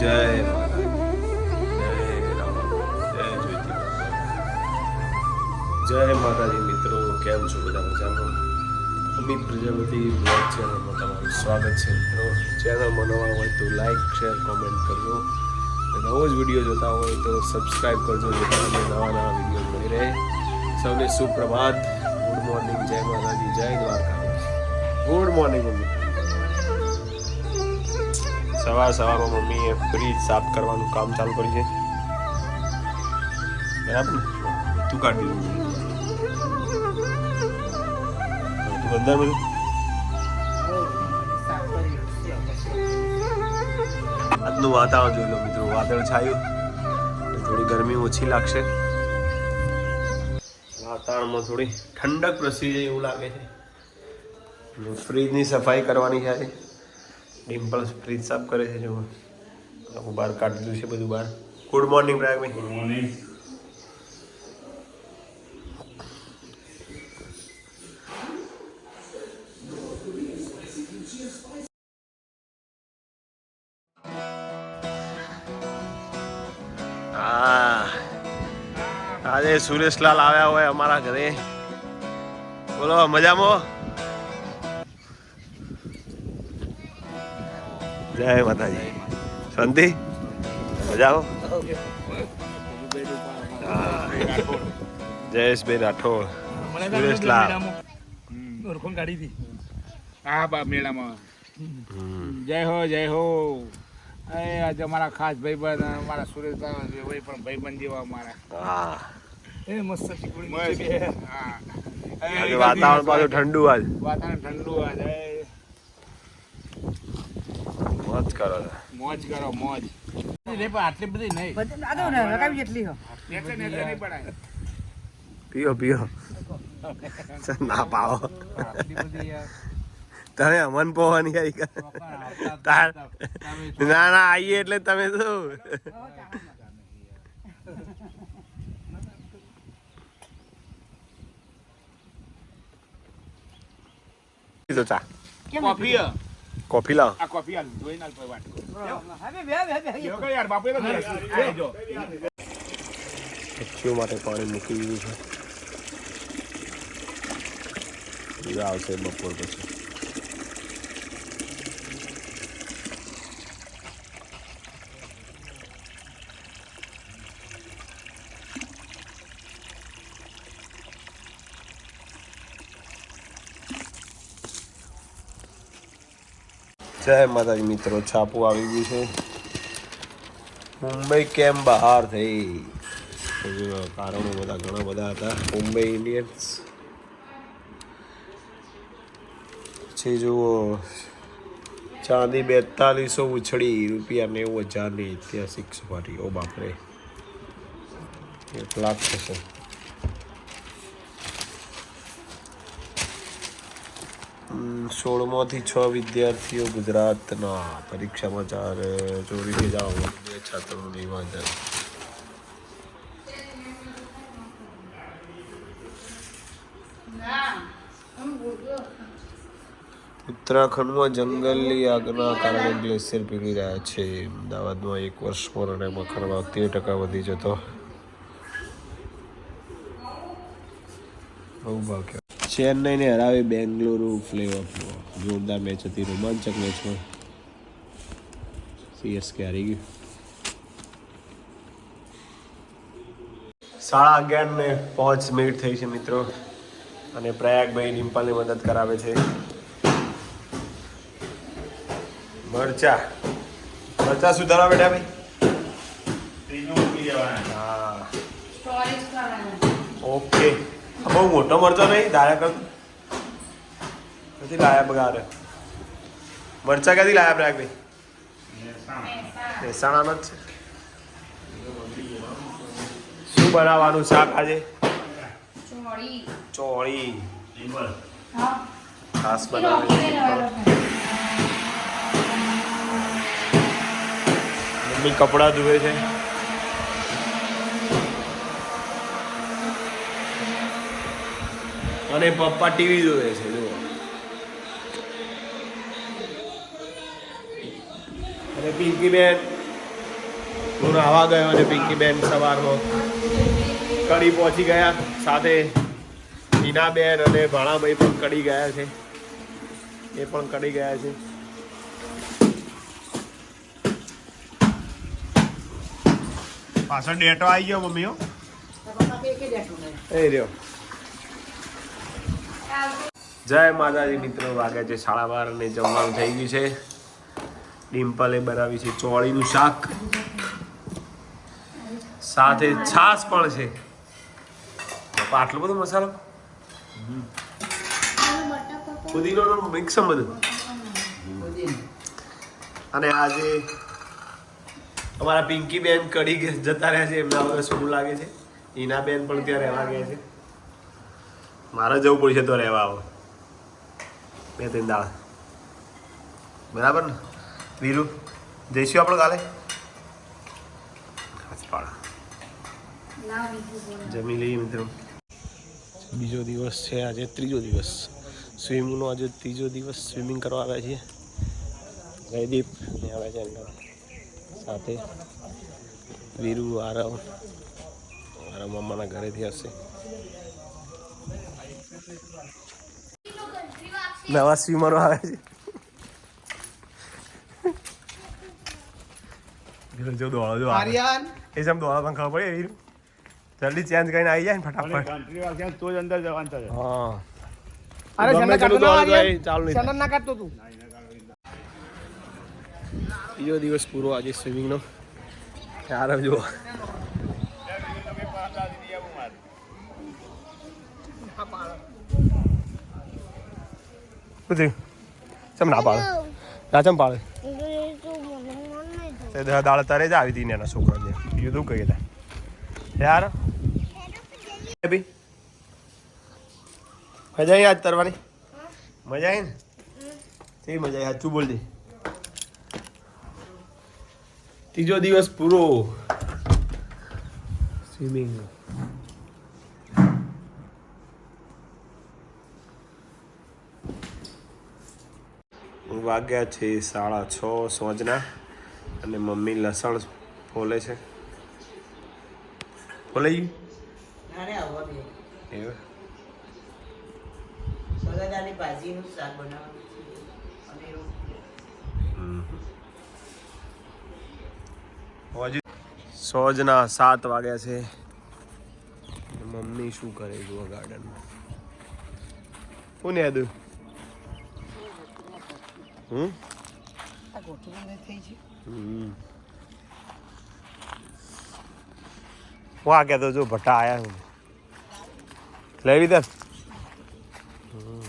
જય જય માતાજી. મિત્રો કેમ છો બધા મજામાં? અમિત પ્રજાપતિ બ્લોગ ચેનલમાં તમારું સ્વાગત છે મિત્રો. ચેનલમાં નવા હોય તો લાઈક શેર કોમેન્ટ કરજો. નવો જ વીડિયો જોતા હોય તો સબસ્ક્રાઈબ કરજો જેથી તમને નવા નવા વીડિયો મળી રહે. સૌને સુપ્રભાત. ગુડ મોર્નિંગ જય માતાજી જય દ્વારકા ગુડ મોર્નિંગ મમ્મી સવાર સવારમાં મમ્મીએ ફ્રીજ સાફ કરવાનું કામ ચાલુ કર્યું છે. બરાબર ને? તું કાઢી દીધું તું અંદર બધું આજનું વાતાવરણ જોઈ લો મિત્રો. વાદળ છાયું. થોડી ગરમી ઓછી લાગશે. વાતાવરણમાં થોડી ઠંડક પ્રસરી જાય એવું લાગે છે. ફ્રીજની સફાઈ કરવાની છે ડિમ્પલ્સ ફ્રીજ સાફ કરે છે જો આખું બહાર કાઢી દીધું છે બધું બહાર. ગુડ મોર્નિંગ પ્રયાગભાઈ ગુડ મોર્નિંગ આજે સુરેશલાલ આવ્યા હોય અમારા ઘરે. બોલો મજામાં જય માતાજી. શાંતિ? મજા. જયેશભાઈ રાઠોડ. સુરેશલાલ ઓળખોણ કાઢી હતી. હા બા મેળામાં. જય હો જય હો. એ આજે અમારા ખાસ ભાઈબંધ અમારા સુરેશભાઈ ભાઈ પણ ભાઈબંધ જેવા અમારા. હા. એ મસ્ત નીચે હા. વાતાવરણ પાછું ઠંડુ આજ. વાતાવરણ ઠંડુ આજે. મોજ કરો મોજ કરો મોજ. આટલી બધી નહીં. બધું ના ને રકાબી જેટલી હો. નેચે નેચે નહીં પડાય. પીઓ પીઓ. ના પાવો યાર તને અમન પોવાની આવી તાર ના ના આવીએ એટલે તમે શું? તો ચા. કોફી હે. કોફી લાવ. આ કોફી આલ જોઈ નાલ કોઈ વાત હવે બે બે બે જો કે યાર બાપુ એ જો. પક્ષીઓ માટે પાણી મૂકી દીધું છે. બીજા આવશે બપોર પછી. જય માતાજી મિત્રો, છાપું આવી ગયું છે. મુંબઈ કેમ બહાર થઈ? કારણો બધા ઘણા બધા હતા. મુંબઈ ઇન્ડિયન્સ. પછી જુઓ, ચાંદી બેતાલીસો ઉછળી, રૂપિયા નેવું હજારની ઐતિહાસિક સપાટી. ઓ બાપરે. એક લાખ થશે સોળમાંથી છ વિદ્યાર્થીઓ ગુજરાતના પરીક્ષામાં ચાર ચોરીથી જાઓ, બે છાત્રોનું નિવાજન ઉત્તરાખંડમાં જંગલની આગના કારણે ગ્લેશિયર પીગળી રહ્યા છે. અમદાવાદમાં એક વર્ષમાં અને મખરમાં તેર ટકા વધી જતો. બહુ કહેવાય ચેન્નઈને હરાવી બેંગલુરુ પ્લે ઓફમાં જોરદાર મેચ હતી રોમાંચક મેચમાં સીએસકે હારી ગયું. સાડા અગિયાર ને પાંચ મિનિટ થઈ છે મિત્રો. અને પ્રયાગભાઈ ડિમ્પલની મદદ કરાવે છે. મરચા. મરચા સુધારવા બેઠા ભાઈ હા ઓકે આ બહુ મોટો મરચો નહીં દાયા કર. નથી લાયા બગાડે મરચા ક્યાંથી લાયા પ્રયાગભાઈ મહેસાણાનો જ છે. શું બનાવવાનું શાક આજે? ચોળી. ખાસ બનાવે. મમ્મી કપડાં ધુએ છે. અને પપ્પા ટીવી જોવે છે જુઓ. અને પિંકી બેન હું નાવા ગયો અને પિંકીબેન સવારમાં કડી પહોંચી ગયા સાથે. હિનાબેન અને ભાણાભાઈ પણ કડી ગયા છે. એ પણ કડી ગયા છે. પાછળ ડેટો આવી ગયો મમ્મીઓ એ રહ્યો. જય માતાજી મિત્રો, વાગે છે સાડા બાર અને જમવાનું થઈ ગયું છે. ડિમ્પલે બનાવી છે ચોળીનું શાક. સાથે છાશ પણ છે. આટલો બધો મસાલો? પુદીનો મિક્સ બધું. અને આજે અમારા પિંકી બેન કડી જતા રહ્યા છે, એમના હવે શું લાગે છે? ઈના બેન પણ ત્યાં રહેવા ગયા છે. મારે જવું પડશે તો રહેવા આવો. બે ત્રણ દાળ બરાબર ને? વીરુ જઈશું આપણે કાલે? જમી લઈએ મિત્રો. બીજો દિવસ છે આજે ત્રીજો દિવસ. સ્વિમિંગનો આજે ત્રીજો દિવસ સ્વિમિંગ કરવા આવ્યા છીએ. જયદીપ ને આવ્યા છે અંદર. સાથે. વીરુ આરવ. મારા મમ્માના ઘરેથી હશે. નવા સ્વિમરો આવે છે. જો દોડો જો આર્યન. એ જેમ દોડા પણ ખબર પડે? જલ્દી ચેન્જ કરીને આવી જાય ને ફટાફટ. તો જ અંદર જવાનું હા. અરે ગમે કાઢતો ના આર્યન? ના કાઢતો તું. બીજો દિવસ પૂરો આજે સ્વિમિંગનો યાર જો શું થયું ચમ ના પાડે. ના પાડે. દાળ તરે જ આવી હતી ને એના છોકરાને. બીજું તું કહી તા યાર. ભઈ મજા આવી આજ તરવાની? મજા આવી ને? મજા આવી સાચું ત્રીજો દિવસ પૂરો. સ્વિમિંગ વાગ્યા છે સાડા છ સોજના અને મમ્મી લસણ ફોલે છે. ફોલે સોજના સાત વાગ્યા છે. મમ્મી શું કરે જુઓ ગાર્ડનમાં? હું ને યાદ હમ આ ગોઠવણ નહીં થઈ છે હમ. હું આ કહેતો જો ભટ્ટા આવ્યા હું લઈ લીધા હમ.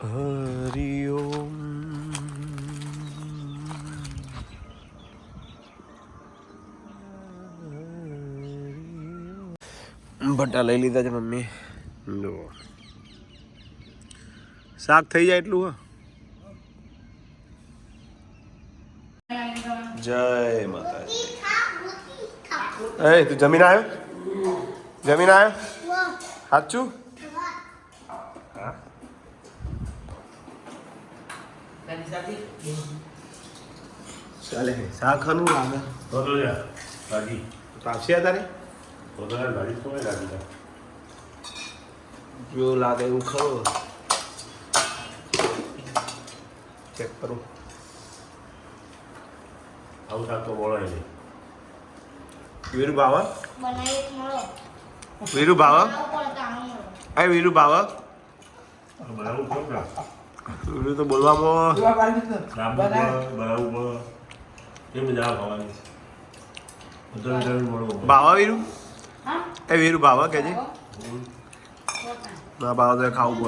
હરિ ઓમ ભટ્ટા લઈ લીધા છે મમ્મી. જો શાક થઈ જાય એટલું હા. જય માતા એ તું જમીન આવ્યો જમીન આવ્યો સાચું ચાલે શાક ખાનું લાગે. ભાજી. પાછી તારે ભાજી તો લાગી જો લાગે એવું ખરો. ચેક કરું. આવું શાક તો મળે નહીં. વીરુ બાવા વીરુ બાવા એ વીરુ બાવા વીરુ તો બોલવામાં બાવા વીરુ? એ વીરુ કે જે? ના બાવા તો ખાવું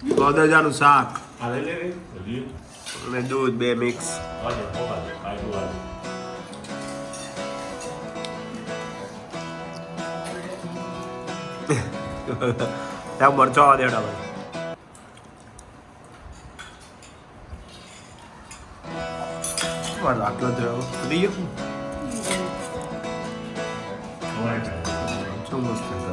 પડે ગોદરજાનું શાક. આ લઈ લે રે હજી અને દૂધ, બે મિક્સ. ત્યાં મરચો આવવા દેડા ભાઈ. આટલો જ રહ્યો વધી ગયો